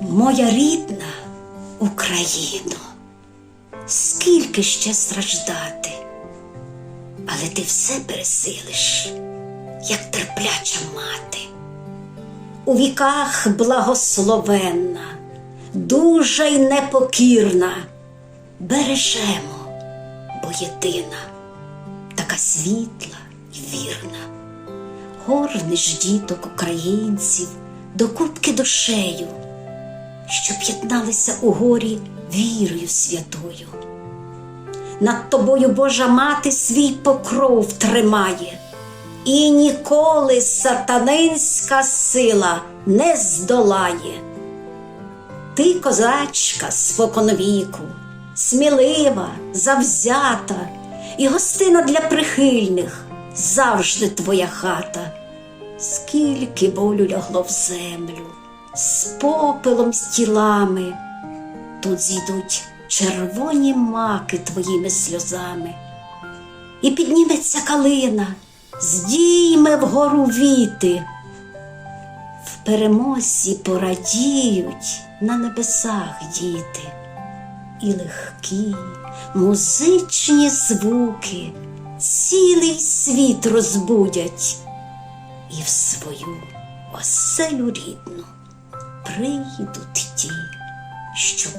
Моя рідна Україно, скільки ще страждати, але ти все пересилиш, як терпляча мати. У віках благословенна, дуже й непокірна, бережемо, бо єдина, така світла й вірна. Горниш діток українців до кубки душею, щоб єдналися у горі вірою святою. Над тобою Божа мати свій покров тримає, і ніколи сатанинська сила не здолає. Ти, козачка, споконвіку, смілива, завзята і гостина для прихильних завжди твоя хата. Скільки болю лягло в землю, з попелом, з тілами, тут зійдуть червоні маки твоїми сльозами, і підніметься калина, здійме вгору віти, в перемозі порадіють на небесах діти, і легкі музичні звуки цілий світ розбудять і в свою оселю рідну прийдуть ті, що.